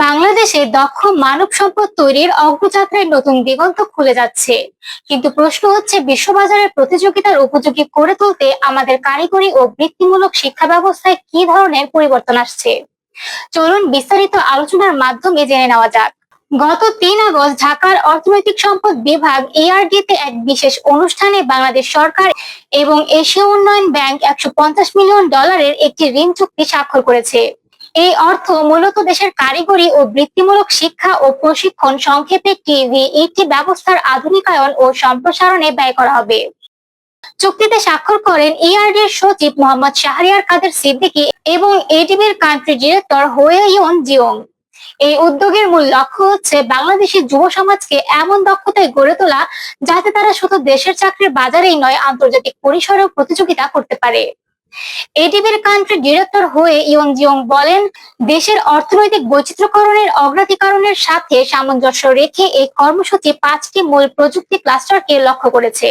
বাংলাদেশে দক্ষ মানব সম্পদ তৈরির অগ্রযাত্রায় নতুন দিগন্ত খুলে যাচ্ছে। কিন্তু প্রশ্ন হচ্ছে, বিশ্ববাজারের প্রতিযোগিতার উপযোগী করে তুলতে আমাদের কারিগরি ও বৃত্তিমূলক শিক্ষা ব্যবস্থায় কি ধরনের পরিবর্তন আসছে? চলুন বিস্তারিত আলোচনার মাধ্যমে জেনে নেওয়া যাক। গত তিন আগস্ট ঢাকার অর্থনৈতিক সম্পদ বিভাগ এআরডি তে এক বিশেষ অনুষ্ঠানে বাংলাদেশ সরকার এবং এশীয় উন্নয়ন ব্যাংক একশো পঞ্চাশ মিলিয়ন ডলারের একটি ঋণ চুক্তি স্বাক্ষর করেছে। এই অর্থ মূলত দেশের কারিগরি ও বৃত্তিমূলক শিক্ষা ও প্রশিক্ষণ সংক্ষেপে টিভিইটি ব্যবস্থার আধুনিকায়ন ও সম্প্রসারণে ব্যয় করা হবে। চুক্তিতে স্বাক্ষর করেন ইআরডির সচিব মোহাম্মদ শাহরিয়ার কাদের সিদ্দিকী এবং এডিবির কান্ট্রি ডিরেক্টর হোয়েয়ন জিওং এই উদ্যোগের মূল লক্ষ্য হচ্ছে বাংলাদেশি যুব সমাজকে এমন দক্ষতায় গড়ে তোলা, যাতে তারা শুধু দেশের চাকরির বাজারেই নয়, আন্তর্জাতিক পরিসরেও প্রতিযোগিতা করতে পারে। এডিবির কান্ট্রি ডিরেক্টর হয়ে ইয়ং জিয়ং বলেন, দেশের অর্থনৈতিক বৈচিত্র্যকরণের অগ্রাধিকরণের সাথে সামঞ্জস্য রেখে এই কর্মসূচি পাঁচটি মূল প্রযুক্তি ক্লাস্টারকে লক্ষ্য করেছে।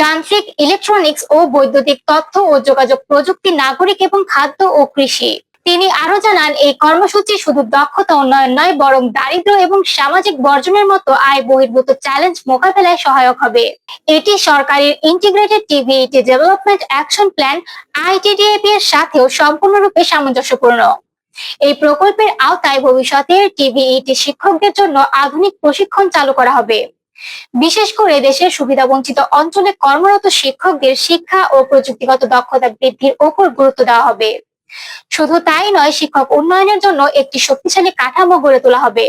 যান্ত্রিক ইলেকট্রনিক্স ও বৈদ্যুতিক তথ্য ও যোগাযোগ প্রযুক্তি, নাগরিক এবং খাদ্য ও কৃষি। তিনি আরও জানান, এই কর্মসূচি শুধু দক্ষতা উন্নয়ন নয়, বরং দারিদ্র এবং সামাজিক বর্জনের মতো আয় বহির্ভূত চ্যালেঞ্জ মোকাবেলায় সহায়ক হবে। এটি সরকারের integrated TVET development action plan ITDAP এর সাথেও সম্পূর্ণরূপে সামঞ্জস্যপূর্ণ। এই প্রকল্পের আওতায় ভবিষ্যতের টিভিইটি শিক্ষকদের জন্য আধুনিক প্রশিক্ষণ চালু করা হবে। বিশেষ করে দেশের সুবিধাবঞ্চিত অঞ্চলে কর্মরত শিক্ষকদের শিক্ষা ও প্রযুক্তিগত দক্ষতা বৃদ্ধির ওপর গুরুত্ব দেওয়া হবে। শুধু তাই নয়, শিক্ষক উন্নয়নের জন্য একটি শক্তিশালী কাঠামো গড়ে তোলা হবে।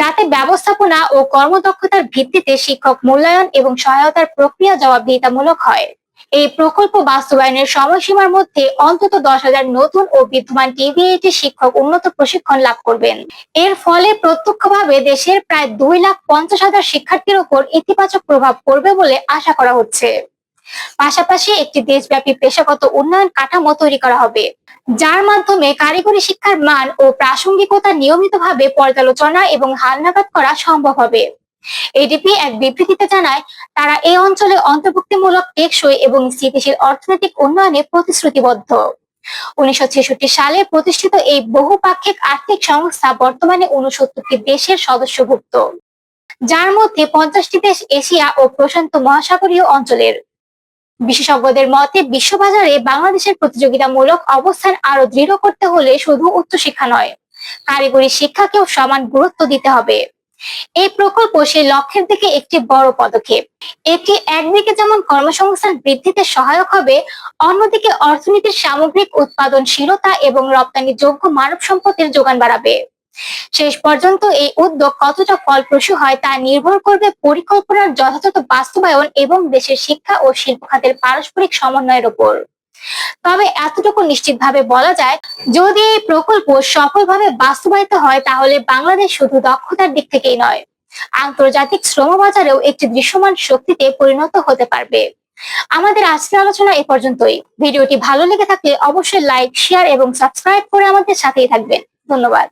যাতে ব্যবস্থাপনা ও কর্মদক্ষতার ভিত্তিতে শিক্ষক মূল্যায়ন এবং সহায়তার প্রক্রিয়া জবাবদিহিতামূলক হয়। এই প্রকল্প বাস্তবায়নের সময়সীমার মধ্যে অন্তত দশ হাজার নতুন ও বিদ্যমান টিভিএটি শিক্ষক উন্নত প্রশিক্ষণ লাভ করবেন। এর ফলে প্রত্যক্ষভাবে দেশের প্রায় দুই লাখ পঞ্চাশ হাজার শিক্ষার্থীর উপর ইতিবাচক প্রভাব পড়বে বলে আশা করা হচ্ছে। পাশাপাশি একটি দেশব্যাপী পেশাগত উন্নয়ন কাঠামো তৈরি করা হবে। যার মাধ্যমে কারিগরি শিক্ষার মান ও প্রাসঙ্গিকতা নিয়মিতভাবে পর্যালোচনা এবং হালনাগাদ করা সম্ভব হবে। এডিপি এক বিবৃতিতে জানায়, তারা এই অঞ্চলে অন্তর্ভুক্তিমূলক টেকসই এবং স্থিতিশীল অর্থনৈতিক উন্নয়নে প্রতিশ্রুতিবদ্ধ। উনিশশো ছেষট্টি সালে প্রতিষ্ঠিত এই বহুপাক্ষিক আর্থিক সংস্থা বর্তমানে উনসত্তরটি দেশের সদস্যভুক্ত, যার মধ্যে পঞ্চাশটি দেশ এশিয়া ও প্রশান্ত মহাসাগরীয় অঞ্চলের। বিশেষজ্ঞদের মতে, বিশ্ববাজারে বাংলাদেশের প্রতিযোগিতামূলক অবস্থান আরও দৃঢ় করতে হলে শুধু উচ্চশিক্ষা নয়, কারিগরি শিক্ষাকেও সমান গুরুত্ব দিতে হবে। এই প্রকল্প সেই লক্ষ্যের দিকে একটি বড় পদক্ষেপ। এটি একদিকে যেমন কর্মসংস্থান বৃদ্ধিতে সহায়ক হবে, অন্যদিকে অর্থনীতির সামগ্রিক উৎপাদনশীলতা এবং রপ্তানি যোগ্য মানব সম্পদের যোগান বাড়াবে। শেষ পর্যন্ত এই উদ্যোগ কতটা ফলপ্রসূ হয় তা নির্ভর করবে পরিকল্পনার যথাযথ বাস্তবায়ন এবং দেশের শিক্ষা ও শিল্প খাতের পারস্পরিক সমন্বয়ের উপর। তবে এতটুকু নিশ্চিতভাবে বলা যায়, যদি এই প্রকল্প সফলভাবে বাস্তবায়িত হয় তাহলে বাংলাদেশ শুধু দক্ষতার দিক থেকেই নয়, আন্তর্জাতিক শ্রম বাজারেও একটি দৃশ্যমান শক্তিতে পরিণত হতে পারবে। আমাদের আজকের আলোচনা এ পর্যন্তই। ভিডিওটি ভালো লেগে থাকলে অবশ্যই লাইক, শেয়ার এবং সাবস্ক্রাইব করে আমাদের সাথেই থাকবেন। ধন্যবাদ।